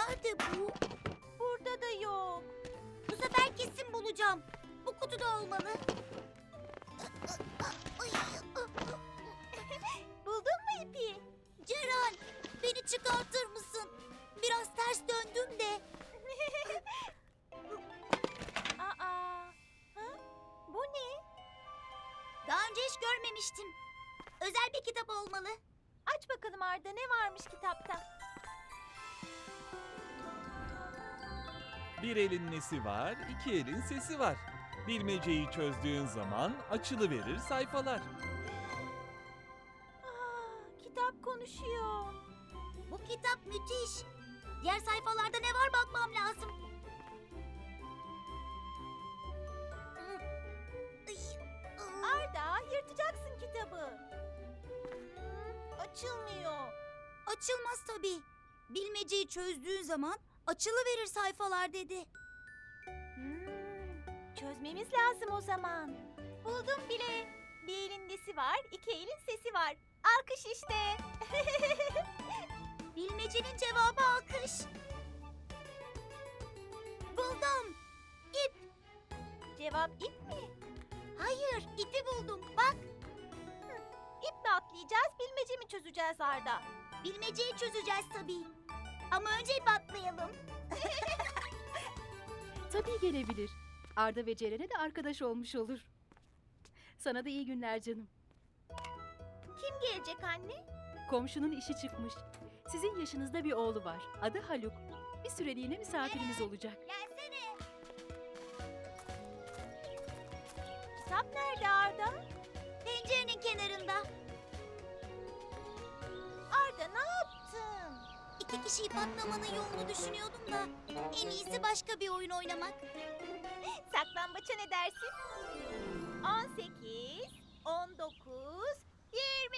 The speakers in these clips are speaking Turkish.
Nerede bu? Burada da yok. Bu sefer kesin bulacağım. Bu kutuda olmalı. Buldun mu ipi? Ceren, beni çıkartır mısın? Biraz ters döndüm de. Aa. Ha? Bu ne? Daha önce hiç görmemiştim. Özel bir kitap olmalı. Aç bakalım Arda ne varmış kitapta? Bir elin nesi var, iki elin sesi var. Bilmeceyi çözdüğün zaman açılıverir sayfalar. Aa, kitap konuşuyor. Bu kitap müthiş. Diğer sayfalarda ne var bakmam lazım. Arda yırtacaksın kitabı. Açılmıyor. Açılmaz tabii. Bilmeceyi çözdüğün zaman açılıverir sayfalar dedi. Hmm, çözmemiz lazım o zaman. Buldum bile. Bir elin nesi var, iki elin sesi var. Alkış işte. Bilmecenin cevabı alkış. Buldum. Cevap ip mi? Hayır, ipi buldum. Bak, İple atlayacağız, bilmece mi çözeceğiz Arda? bilmeceyi çözeceğiz tabii. Ama önce ip atlayalım. Tabii gelebilir. Arda ve Ceren'e de arkadaş olmuş olur. Sana da iyi günler canım. Kim gelecek anne? Komşunun işi çıkmış. Sizin yaşınızda bir oğlu var. Adı Haluk. Bir süreliğine misafirimiz olacak. Gelsene. Kitap nerede Arda? Pencerenin kenarında. İki kişi ip atlamanın yolunu düşünüyordum da. En iyisi başka bir oyun oynamak. Saklambaça ne dersin? 18, 19, 20.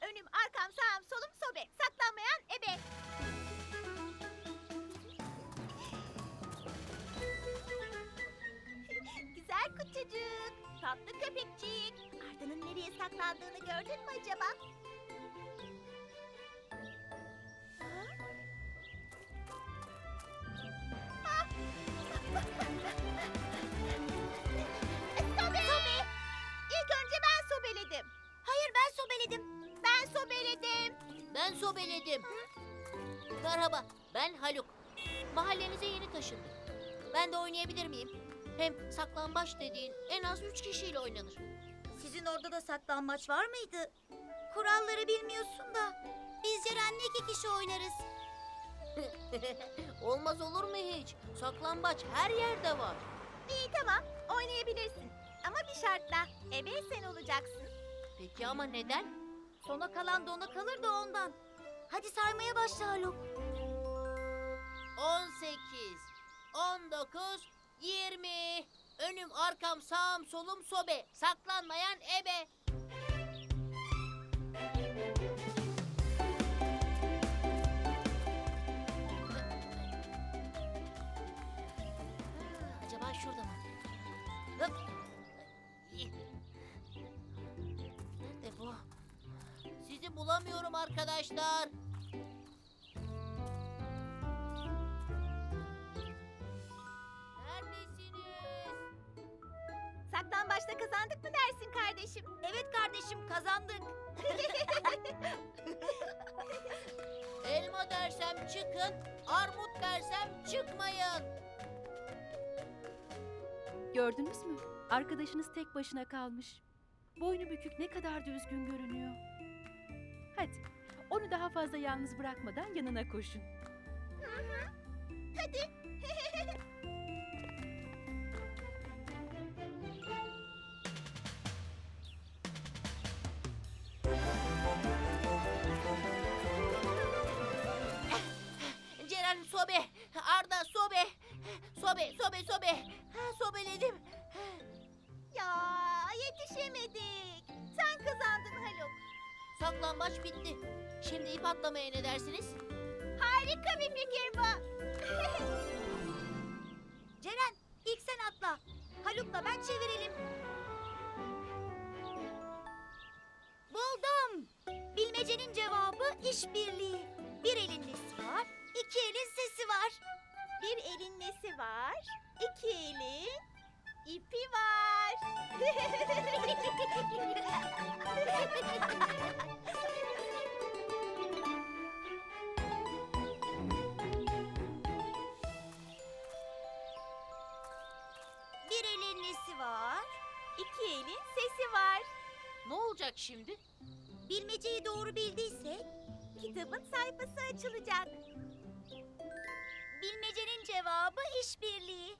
Önüm, arkam, sağım, solum, sobe. Saklanmayan ebe. Güzel kutucuk, tatlı köpekçik. Arda'nın nereye saklandığını gördün mü acaba? Sobeledim. Merhaba, ben Haluk. Mahallenize yeni taşındım. Ben de oynayabilir miyim? Hem saklambaç dediğin en az üç kişiyle oynanır. Sizin orada da saklambaç var mıydı? Kuralları bilmiyorsun da. Biz Ceren'le iki kişi oynarız. Olmaz olur mu hiç? Saklambaç her yerde var. İyi tamam, oynayabilirsin. Ama bir şartla, ebe sen olacaksın. Peki ama neden? Sona kalan dona kalır da ondan. Hadi saymaya başla Haluk. 18, 19, 20. Önüm, arkam, sağım, solum, sobe. Saklanmayan ebe. Ha, Acaba şurada mı? Hıp. Nerede bu? Sizi bulamıyorum arkadaşlar. Kardeşim? Evet kardeşim kazandık. Elma dersem çıkın, armut dersem çıkmayın. Gördünüz mü? Arkadaşınız tek başına kalmış. Boynu bükük ne kadar da üzgün görünüyor. Hadi, onu daha fazla yalnız bırakmadan yanına koşun. Hadi. saklambaç bitti. Şimdi ip atlamaya ne dersiniz? Harika bir fikir bu. Ceren ilk sen atla. Haluk'la ben çevirelim. Buldum. Bilmecenin cevabı işbirliği. Bir elin nesi var, iki elin sesi var. Bir elin nesi var, iki elin şimdi? Bilmeceyi doğru bildiysek Kitabın sayfası açılacak. bilmecenin cevabı işbirliği.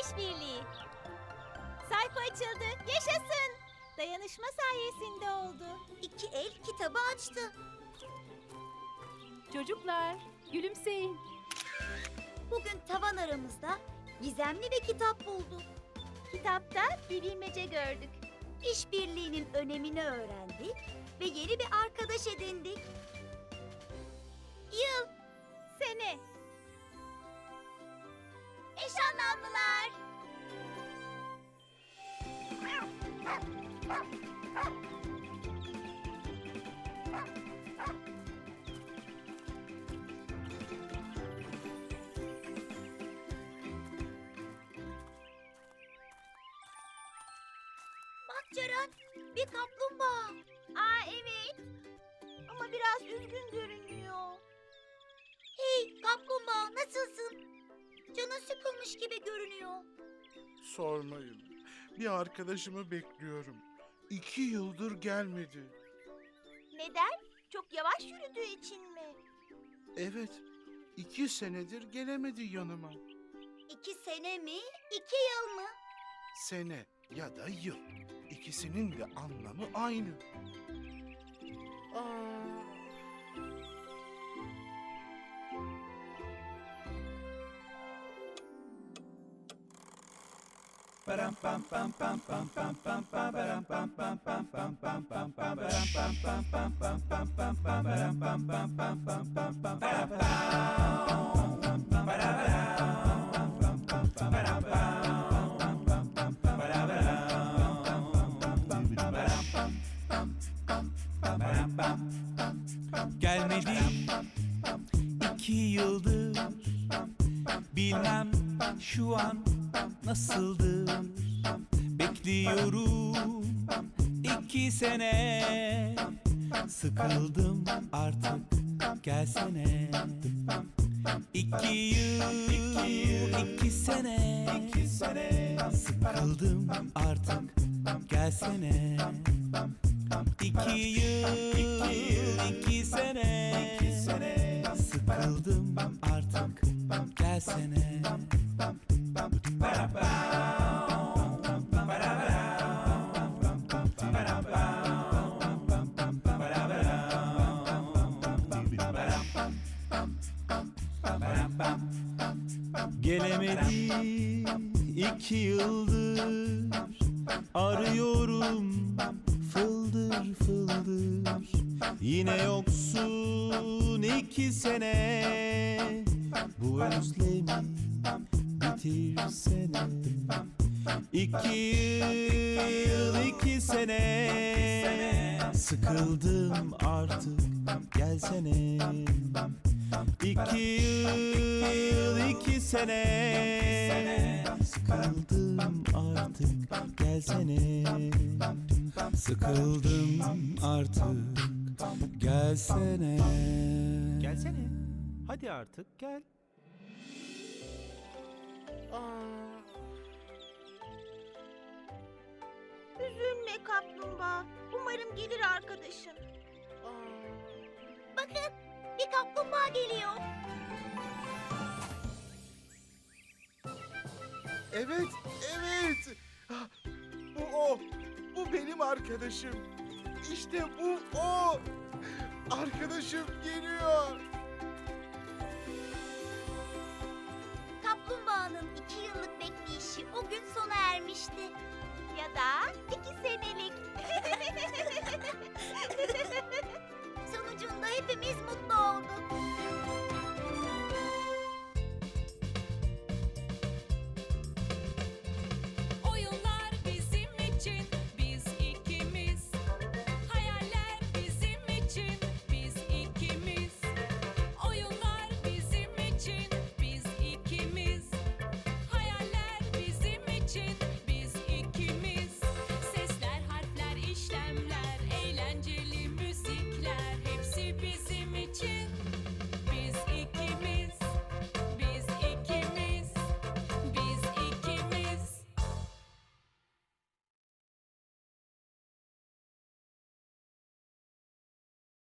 İşbirliği. Sayfa açıldı. Yaşasın. Dayanışma sayesinde oldu. İki el kitabı açtı. Çocuklar, gülümseyin. Bugün tavan aramızda gizemli bir kitap bulduk. Kitapta bir bilmece gördük. İşbirliğinin önemini öğrendik ve yeni bir arkadaş edindik. Ceren, bir kaplumbağa. Aa evet. Ama biraz üzgün görünüyor. Hey kaplumbağa nasılsın? Canın sıkılmış gibi görünüyor. Sormayın. Bir arkadaşımı bekliyorum. İki yıldır gelmedi. Neden? Çok yavaş yürüdüğü için mi? Evet, iki senedir gelemedi yanıma. İki sene mi, iki yıl mı? Sene ya da yıl. İkisinin de anlamı aynı. Aa, Gelmedi Bilmem şu an nasıldır. Bekliyorum iki sene. Sıkıldım artık gelsene. İki yıl, iki sene. Sıkıldım artık gelsene. İki yıl, Gelemedi iki yıldır. Arıyorum fıldır fıldır. Yine yoksun iki sene. Bu özlemi bitirsene. İki yıl iki sene. Sıkıldım artık gelsene İki yıl iki sene Sıkıldım artık gelsene Sıkıldım artık gelsene Gelsene hadi artık gel aa. Üzülme kaplumbağa. Umarım gelir arkadaşın. Bakın, bir kaplumbağa geliyor. Evet, evet. Ah, bu o. Bu benim arkadaşım. İşte bu o. Arkadaşım geliyor. Kaplumbağanın iki yıllık bekleyişi o gün sona ermişti. Ya da iki senelik. Eu sono de um doido mesmo todo.